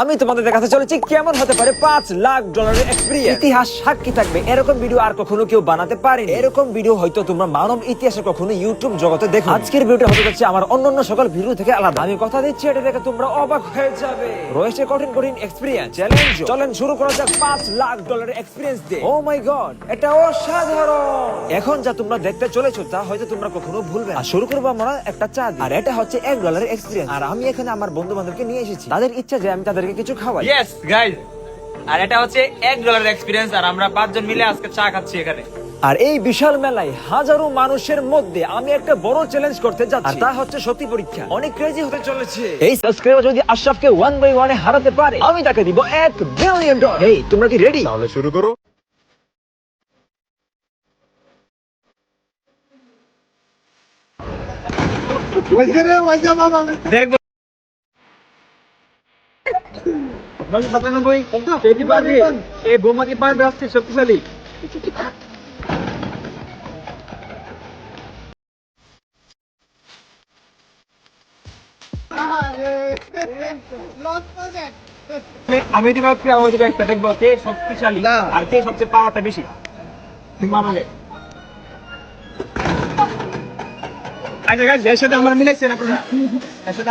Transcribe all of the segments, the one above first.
আমি তোমাদের দেখাতে চলেছি কেমন হতে পারে পাঁচ লাখ ডলারের এক্সপিরিয়েন্স ইতিহাস সাক্ষী থাকবে এরকম ভিডিও আর কখনো কেউ বানাতে পারে এরকম ভিডিও হয়তো তোমরা মানব ইতিহাসে কখনো ইউটিউব জগতে দেখো আজকের ভিডিওটা হতে যাচ্ছে আমার অন্যান্য সকল ভিডিও থেকে আলাদা। আমি কথা দিচ্ছি এটা দেখে তোমরা অবাক হয়ে যাবে। রয়েছে কঠিন কঠিন এক্সপিরিয়েন্স চ্যালেঞ্জ চলেন শুরু করা যাক পাঁচ লাখ ডলারের এক্সপিরিয়েন্স দিয়ে। ও মাই গড এটা অসাধারণ! এখন যা তোমরা দেখতে চলেছো তা হয়তো তোমরা কখনো ভুলবে না। আর শুরু করব আমরা একটা চা দিয়ে। আর এটা হচ্ছে এক ডলারের এক্সপিরিয়েন্স আর আমি এখানে আমার বন্ধু বান্ধবকে নিয়ে এসেছি। তাদের ইচ্ছা যে আমি তাদেরকে কিছু খাওয়াই। ইয়েস গাইজ আর এটা হচ্ছে এক ডলারের এক্সপিরিয়েন্স আর আমরা পাঁচজন মিলে আজকে চা খাচ্ছি এখানে। আর এই বিশাল মেলায় হাজারো মানুষের মধ্যে আমি একটা বড় চ্যালেঞ্জ করতে যাচ্ছি। আর তা হচ্ছে সত্যি পরীক্ষা। অনেক ক্রেজি হতে চলেছে। এই সাবস্ক্রাইবার যদি আশরাফকে ওয়ান বাই ওয়ানে হারাতে পারে আমি তাকে দিব এক বিলিয়ন ডলার এই তোমরা কি রেডি তাহলে শুরু করো। দেখব। আমি দিবে একটা আমি দিবে একটা দেখব কে শক্তিশালী আর কে সবচেয়ে পাওয়ারটা বেশি আচ্ছা গাইজ এর সাথে আমার মিলাইছে। না এর সাথে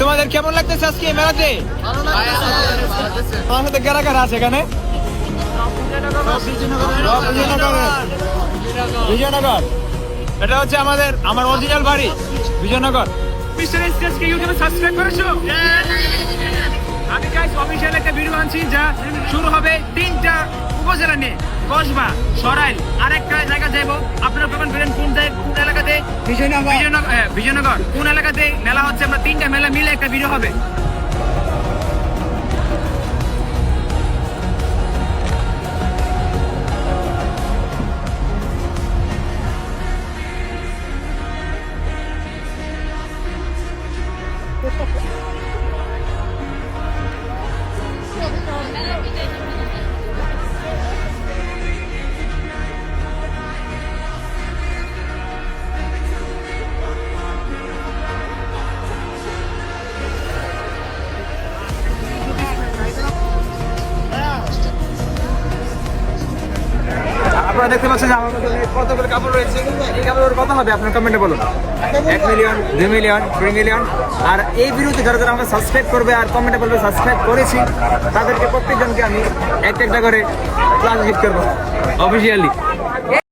তোমাদের কেমন লাগতেছে আজকে মেলাতে? আমার সাথে কারা কারা আছে এখানে? বিজয়নগর। এটা হচ্ছে আমাদের, আমার অরিজিনাল বাড়ি, বিজয়নগর। আমি গাইস অফিসিয়াল একটা যা শুরু হবে তিনটা উপজেলা কসবা, সরাইল, আরেকটা জায়গা আপনারা কখন বেরেন কোন জায়গায় কোন এলাকাতে হ্যাঁ, বিজয়নগর। কোন এলাকাতে মেলা হচ্ছে? আমরা তিনটা মেলা মিলে একটা ভিডিও হবে। আপনারা দেখতে পাচ্ছেন যে আমার কতগুলো কাপড় রয়েছে। এই কাপড়ের কত হবে, আপনার কমেন্টে বলুন। এক মিলিয়ন দুই মিলিয়ন থ্রি মিলিয়ন আর এই ভিডিওতে যারা যারা আমরা সাবস্ক্রাইব করবে আর কমেন্টে বলবে সাবস্ক্রাইব করেছি, তাদেরকে প্রত্যেকজনকে আমি এক একটা করে ক্লাস গিফট করব। অফিসিয়ালি